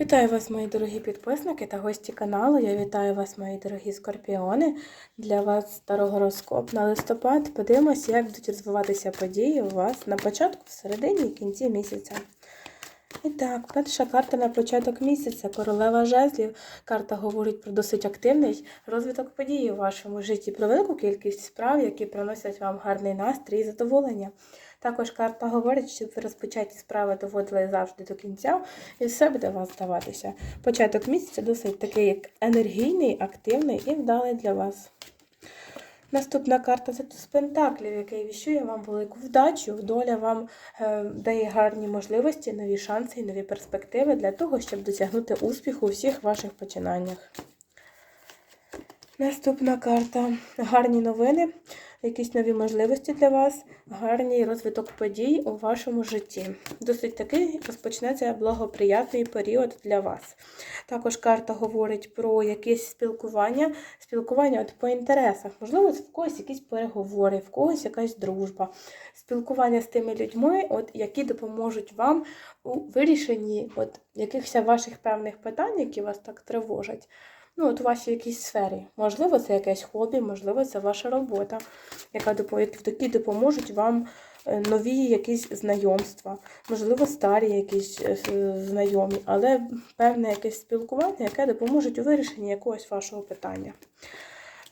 Вітаю вас, мої дорогі підписники та гості каналу. Я вітаю вас, мої дорогі скорпіони. Для вас старогороскоп на листопад. Подивимося, як будуть розвиватися події у вас на початку, всередині і кінці місяця. І так, перша карта на початок місяця королева жезлів. Карта говорить про досить активний розвиток подій у вашому житті, про велику кількість справ, які приносять вам гарний настрій і задоволення. Також карта говорить, щоб ви розпочаті справи доводили завжди до кінця, і все буде у вас здаватися. Початок місяця досить такий як енергійний, активний і вдалий для вас. Наступна карта це туз пентаклів, який віщує вам велику вдачу. Доля вам е, дає гарні можливості, нові шанси і нові перспективи для того, щоб досягнути успіху у всіх ваших починаннях. Наступна карта. Гарні новини, якісь нові можливості для вас, гарний розвиток подій у вашому житті. Досить такий розпочнеться благоприятний період для вас. Також карта говорить про якесь спілкування, спілкування от по інтересах. Можливо, в когось якісь переговори, в когось якась дружба, спілкування з тими людьми, от, які допоможуть вам у вирішенні от, якихось ваших певних питань, які вас так тривожать. Ну, от у вашій якійсь сфері. Можливо, це якесь хобі, можливо, це ваша робота, яка які допоможуть вам е, нові якісь знайомства, можливо, старі якісь е, знайомі, але певне якесь спілкування, яке допоможе у вирішенні якогось вашого питання.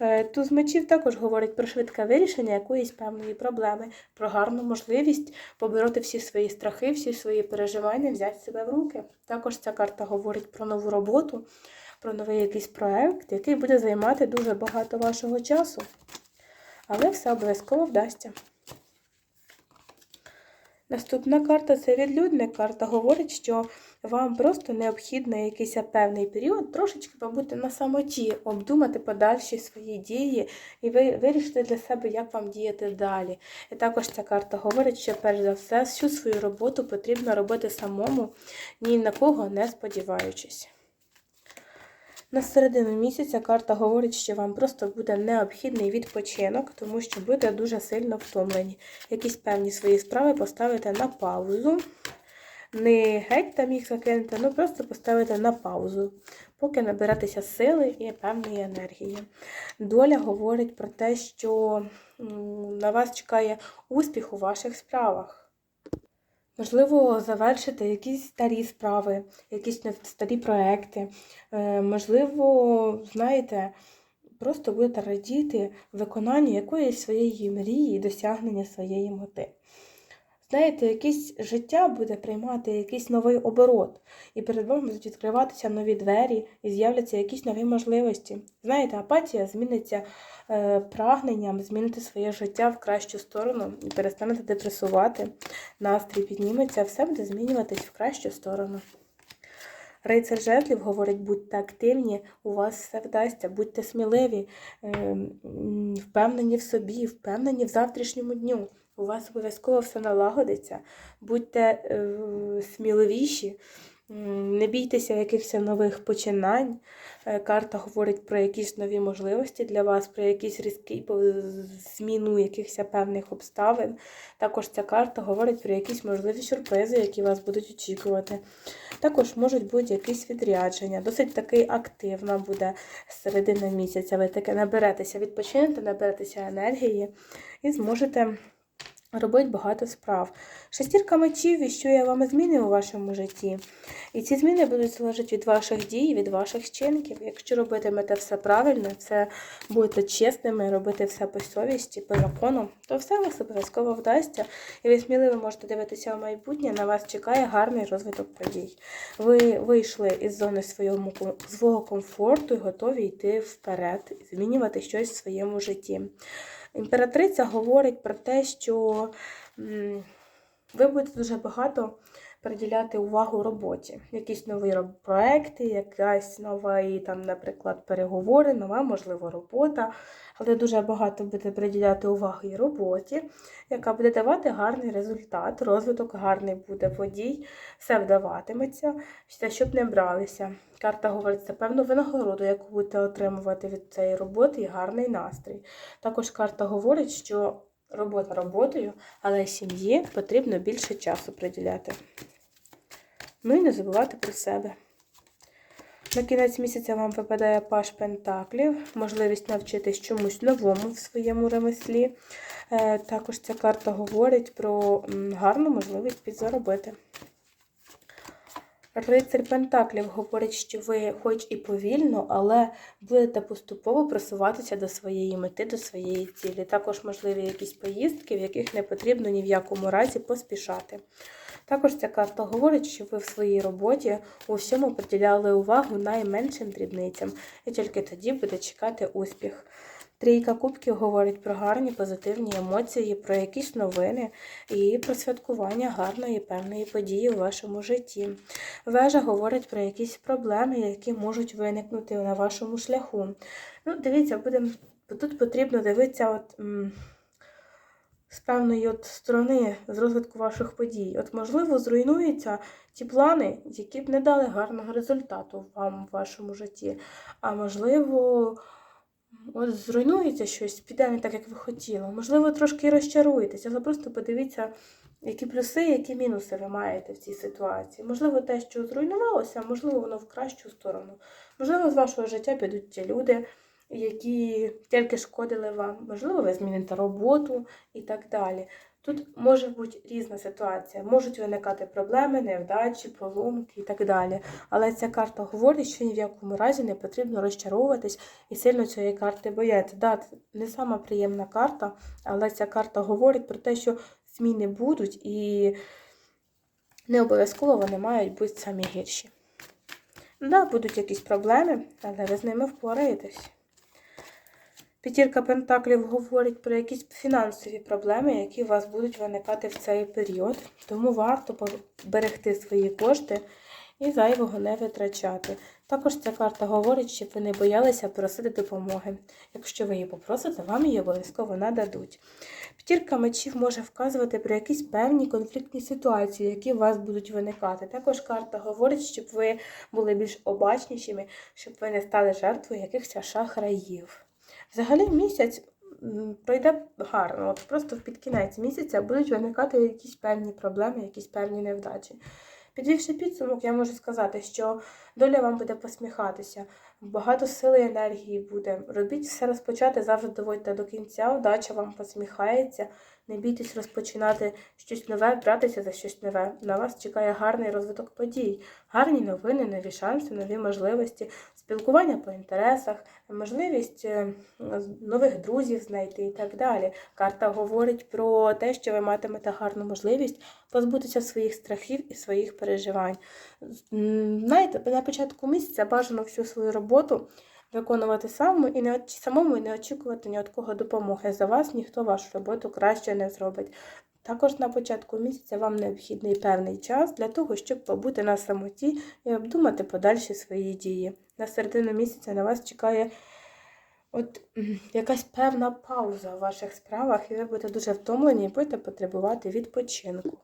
Е, Туз мечів також говорить про швидке вирішення якоїсь певної проблеми, про гарну можливість побороти всі свої страхи, всі свої переживання, взяти себе в руки. Також ця карта говорить про нову роботу, про новий якийсь проект, який буде займати дуже багато вашого часу. Але все обов'язково вдасться. Наступна карта це відлюдник. Карта говорить, що вам просто необхідно якийсь певний період трошечки побути на самоті, обдумати подальші свої дії і ви вирішити для себе, як вам діяти далі. І також ця карта говорить, що перш за все всю свою роботу потрібно робити самому, ні на кого не сподіваючись. На середину місяця карта говорить, що вам просто буде необхідний відпочинок, тому що будете дуже сильно втомлені. Якісь певні свої справи поставите на паузу. Не геть там їх закинете, ну просто поставите на паузу, поки наберетеся сили і певної енергії. Доля говорить про те, що на вас чекає успіх у ваших справах. Можливо, завершити якісь старі справи, якісь старі проекти. Е, можливо, знаєте, просто будете радіти виконанню якоїсь своєї мрії і досягнення своєї мети. Знаєте, якесь життя буде приймати якийсь новий оборот, і перед вами будуть відкриватися нові двері, і з'являться якісь нові можливості. Знаєте, апатія зміниться е, прагненням змінити своє життя в кращу сторону і перестанете депресувати, настрій підніметься, все буде змінюватись в кращу сторону. Рицар жезлів говорить, будьте активні, у вас все вдасться, будьте сміливі, е, впевнені в собі, впевнені в завтрашньому дню у вас обов'язково все налагодиться, будьте е, сміливіші, не бійтеся якихось нових починань. Е, карта говорить про якісь нові можливості для вас, про якісь різкі зміну якихось певних обставин. Також ця карта говорить про якісь можливі сюрпризи, які вас будуть очікувати. Також можуть бути якісь відрядження. Досить таки активна буде середина місяця. Ви таке наберетеся, відпочинете, наберетеся енергії і зможете. Робить багато справ. Шестірка мечів віщує вам зміни у вашому житті. І ці зміни будуть залежати від ваших дій, від ваших вчинків. Якщо робитимете все правильно, все будете чесними, робити все по совісті, по закону, то все вас обов'язково вдасться. І ви сміливо можете дивитися в майбутнє, на вас чекає гарний розвиток подій. Ви вийшли із зони свого, свого комфорту і готові йти вперед, змінювати щось в своєму житті. Імператриця говорить про те, що ви будете дуже багато приділяти увагу роботі. Якісь нові проекти, якась нова, там, наприклад, переговори, нова, можливо, робота. Але дуже багато будете приділяти уваги роботі, яка буде давати гарний результат, розвиток гарний буде водій, все вдаватиметься, все, щоб не бралися. Карта говорить це певну винагороду, яку будете отримувати від цієї роботи і гарний настрій. Також карта говорить, що робота роботою, але сім'ї потрібно більше часу приділяти. Ну і не забувати про себе. На кінець місяця вам випадає паш пентаклів, можливість навчитись чомусь новому в своєму ремеслі. Е, Також ця карта говорить про гарну можливість підзаробити. Рицарь Пентаклів говорить, що ви хоч і повільно, але будете поступово просуватися до своєї мети, до своєї цілі. Також можливі якісь поїздки, в яких не потрібно ні в якому разі поспішати. Також ця карта говорить, що ви в своїй роботі у всьому приділяли увагу найменшим дрібницям, і тільки тоді буде чекати успіх. Трійка кубків говорить про гарні позитивні емоції, про якісь новини і про святкування гарної певної події у вашому житті. Вежа говорить про якісь проблеми, які можуть виникнути на вашому шляху. Ну, дивіться, будемо тут потрібно дивитися от, з певної от сторони з розвитку ваших подій. От, можливо, зруйнуються ті плани, які б не дали гарного результату вам в вашому житті. А можливо, от зруйнується щось, піде не так, як ви хотіли. Можливо, трошки і розчаруєтесь, але просто подивіться, які плюси, які мінуси ви маєте в цій ситуації. Можливо, те, що зруйнувалося, можливо, воно в кращу сторону. Можливо, з вашого життя підуть ті люди, які тільки шкодили вам. Можливо, ви зміните роботу і так далі. Тут може бути різна ситуація. Можуть виникати проблеми, невдачі, поломки і так далі. Але ця карта говорить, що ні в якому разі не потрібно розчаровуватись і сильно цієї карти боятися. Да, не сама приємна карта, але ця карта говорить про те, що зміни будуть і не обов'язково вони мають бути самі гірші. Да, будуть якісь проблеми, але ви з ними впораєтесь. П'ятірка Пентаклів говорить про якісь фінансові проблеми, які у вас будуть виникати в цей період. Тому варто берегти свої кошти і зайвого не витрачати. Також ця карта говорить, щоб ви не боялися просити допомоги. Якщо ви її попросите, вам її обов'язково нададуть. П'ятірка мечів може вказувати про якісь певні конфліктні ситуації, які у вас будуть виникати. Також карта говорить, щоб ви були більш обачнішими, щоб ви не стали жертвою якихось шахраїв. Взагалі місяць пройде гарно. От просто під кінець місяця будуть виникати якісь певні проблеми, якісь певні невдачі. Підвівши підсумок, я можу сказати, що доля вам буде посміхатися, багато сили і енергії буде. Робіть все розпочати, завжди доводьте до кінця, удача вам посміхається. Не бійтесь розпочинати щось нове, братися за щось нове. На вас чекає гарний розвиток подій, гарні новини, нові шанси, нові можливості, спілкування по інтересах, можливість е, нових друзів знайти і так далі. Карта говорить про те, що ви матимете гарну можливість позбутися своїх страхів і своїх переживань. Знаєте, на початку місяця бажано всю свою роботу виконувати самому і не самому і не очікувати ні від кого допомоги. За вас ніхто вашу роботу краще не зробить. Також на початку місяця вам необхідний певний час для того, щоб побути на самоті і обдумати подальші свої дії. На середину місяця на вас чекає от якась певна пауза в ваших справах, і ви будете дуже втомлені і будете потребувати відпочинку.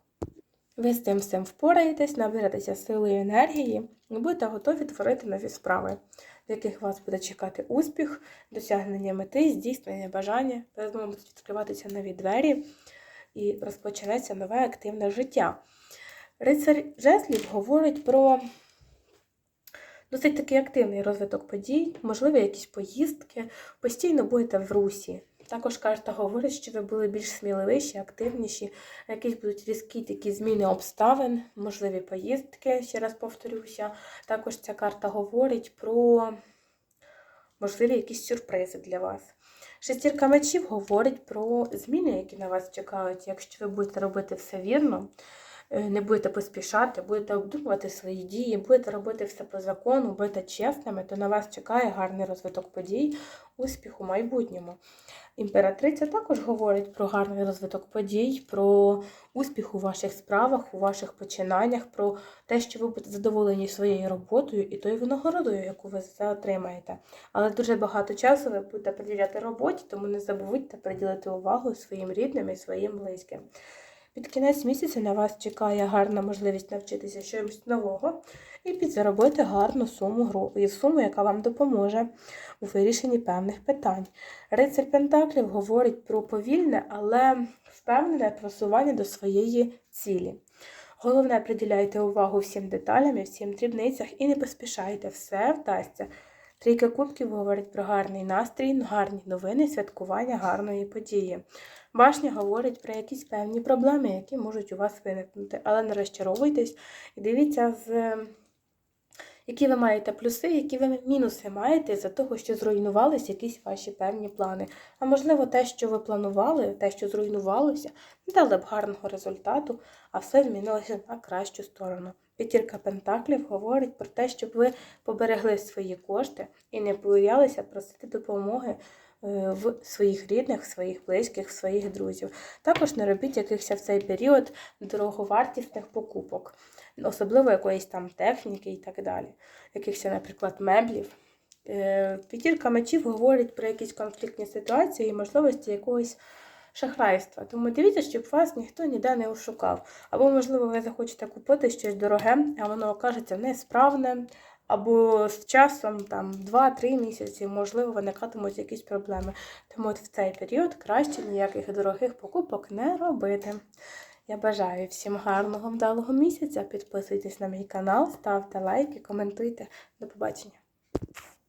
Ви з цим всім впораєтесь, наберетеся сили і енергії і будете готові творити нові справи, в яких вас буде чекати успіх, досягнення мети, здійснення бажання, перед вами будуть відкриватися нові двері і розпочнеться нове активне життя. Рицар Жеслів говорить про досить такий активний розвиток подій, можливо, якісь поїздки, постійно будете в русі. Також карта говорить, що ви були більш сміливіші, активніші, якісь будуть різкі такі зміни обставин, можливі поїздки, ще раз повторюся. Також ця карта говорить про можливі якісь сюрпризи для вас. Шестірка мечів говорить про зміни, які на вас чекають. Якщо ви будете робити все вірно, е, не будете поспішати, будете обдумувати свої дії, будете робити все по закону, будете чесними, то на вас чекає гарний розвиток подій, успіх у майбутньому. Імператриця також говорить про гарний розвиток подій, про успіх у ваших справах, у ваших починаннях, про те, що ви будете задоволені своєю роботою і тою винагородою, яку ви це отримаєте. Але дуже багато часу ви будете приділяти роботі, тому не забудьте приділити увагу своїм рідним і своїм близьким. Під кінець місяця на вас чекає гарна можливість навчитися чомусь нового і підзаробити гарну суму, гро- суму, яка вам допоможе у вирішенні певних питань. Рицар Пентаклів говорить про повільне, але впевнене просування до своєї цілі. Головне, приділяйте увагу всім деталям і всім дрібницях і не поспішайте, все вдасться. Трійка кубків говорить про гарний настрій, гарні новини, святкування гарної події. Башня говорить про якісь певні проблеми, які можуть у вас виникнути, але не розчаровуйтесь і дивіться, з які ви маєте плюси, які ви мінуси маєте за того, що зруйнувались якісь ваші певні плани. А можливо, те, що ви планували, те, що зруйнувалося, не дали б гарного результату, а все змінилося на кращу сторону. П'ятірка Пентаклів говорить про те, щоб ви поберегли свої кошти і не боялися просити допомоги в своїх рідних, своїх близьких, своїх друзів. Також не робіть якихось в цей період дороговартісних покупок, особливо якоїсь там техніки і так далі, якихось, наприклад, меблів. Е, П'ятірка мечів говорить про якісь конфліктні ситуації і можливості якогось шахрайства. Тому дивіться, щоб вас ніхто ніде не ошукав. Або, можливо, ви захочете купити щось дороге, а воно окажеться несправне, або з часом там 2-3 місяці, можливо, виникатимуть якісь проблеми. Тому от в цей період краще ніяких дорогих покупок не робити. Я бажаю всім гарного, вдалого місяця. Підписуйтесь на мій канал, ставте лайки, коментуйте. До побачення.